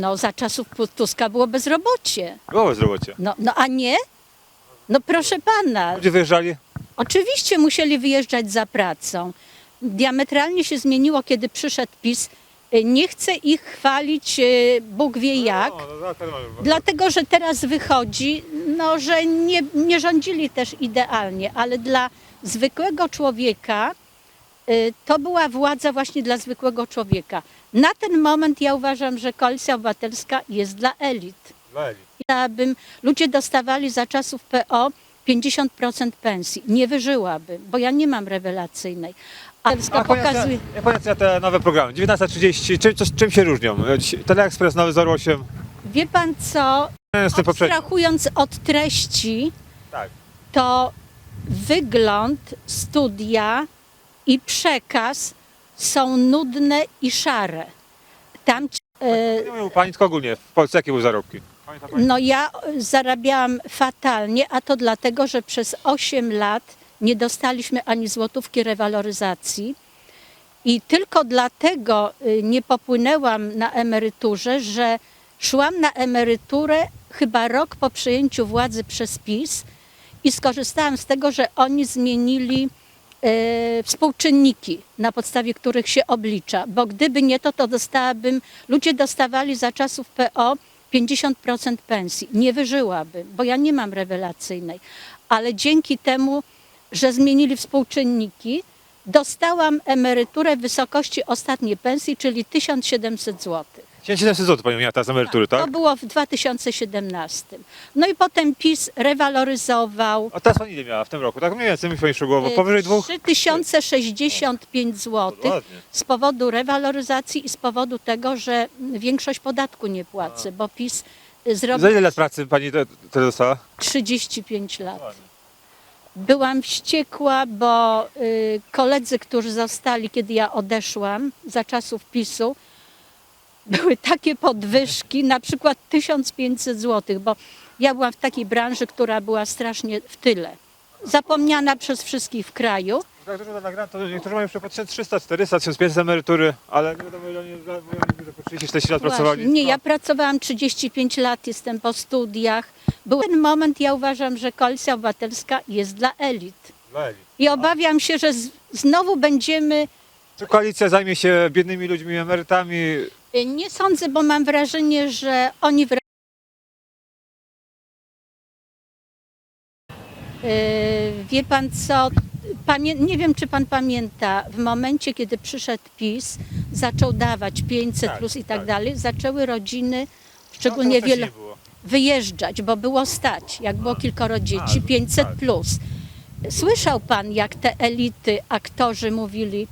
No za czasów Tuska było bezrobocie. Było bezrobocie. No, no a nie? No proszę pana, Ludzie wyjeżdżali? oczywiście musieli wyjeżdżać za pracą. Diametralnie się zmieniło, kiedy przyszedł PiS. Nie chcę ich chwalić, y, Bóg wie jak. Dlatego, że teraz wychodzi, no, że nie, nie rządzili też idealnie, ale dla zwykłego człowieka to była władza właśnie dla zwykłego człowieka. Na ten moment ja uważam, że koalicja obywatelska jest dla elit. Chciałabym, ludzie dostawali za czasów PO 50% pensji. Nie wyżyłabym, bo ja nie mam rewelacyjnej. A Polska pokazuje. Jak ocenia te nowe programy? 19.30, czym, czym się różnią? Teleekspres, Nowy Zor 8, Wie pan co? Abstrahując od treści, Tak. to wygląd, studia i przekaz są nudne i szare. Tam, e, Nie pani, tylko ogólnie. W Polsce jakie były zarobki? Pamięta pani? no ja zarabiałam fatalnie, a to dlatego, że przez 8 lat nie dostaliśmy ani złotówki rewaloryzacji. I tylko dlatego y, nie popłynęłam na emeryturze, że szłam na emeryturę chyba rok po przejęciu władzy przez PiS i skorzystałam z tego, że oni zmienili współczynniki, na podstawie których się oblicza, bo gdyby nie to, to dostałabym, ludzie dostawali za czasów PO 50% pensji. Nie wyżyłabym, bo ja nie mam rewelacyjnej, ale dzięki temu, że zmienili współczynniki, dostałam emeryturę w wysokości ostatniej pensji, czyli 1700 zł. 1700 zł pani miała teraz emerytury, To tak? było w 2017. No i potem PiS rewaloryzował. A teraz pani ile miała w tym roku? Tak mniej więcej mi pani szło głowo. Powyżej dwóch? 3065 zł Ładnie. z powodu rewaloryzacji i z powodu tego, że większość podatku nie płacę, bo PiS zrobił Za ile lat pracy pani te, te dostała? 35 lat. Byłam wściekła, bo y, koledzy, którzy zostali, kiedy ja odeszłam za czasów PiSu, były takie podwyżki, na przykład 1500 zł, bo ja byłam w takiej branży, która była strasznie w tyle. Zapomniana przez wszystkich w kraju. Tak to niektórzy mają po 1300, 400, 1500 emerytury, ale nie wiadomo ile oni po 30-40 lat pracowali. Nie, ja No. pracowałam 35 lat, jestem po studiach. Był ten moment, ja uważam, że koalicja obywatelska jest dla elit. Dla elit. I obawiam się, że z, znowu będziemy. Czy koalicja zajmie się biednymi ludźmi, emerytami? Nie sądzę, bo mam wrażenie, że oni. Wra... Y, Wie pan co? Pamię... Nie wiem, czy pan pamięta, w momencie, kiedy przyszedł PiS, zaczął dawać 500 Tak, plus i tak, tak. dalej, zaczęły rodziny, No, szczególnie wcześniej wiele. wyjeżdżać, bo było stać, jak było kilkoro dzieci, A, 500 tak. plus. Słyszał pan, jak te elity, aktorzy mówili,